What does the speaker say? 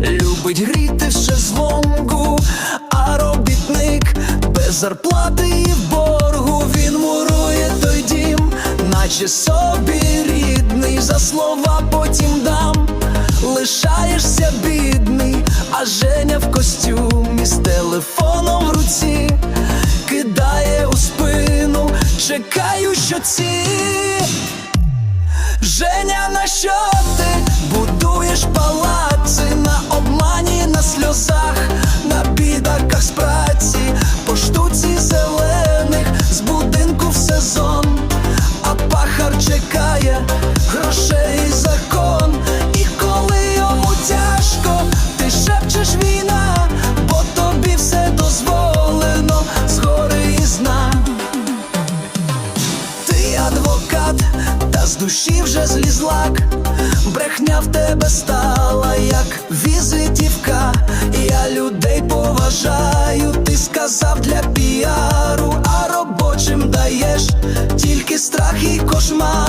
любить гріти в шезлонгу, а робітник без зарплати і боргу він мурує той дім, наче собі рідний, за слова потім дам. Лишаєшся бідний, а Женя в костюмі з телефоном в руці. Кидає у спину, чекаю, що ці. Женя, на що ти чекає грошей закон. І коли йому тяжко, ти шепчеш війна, бо тобі все дозволено згори і зна. Ти адвокат, та з душі вже злізлак, брехня в тебе стала, як візитівка. Я людей поважаю, ти сказав для піару, а робочим даєш тільки страх і кошмару.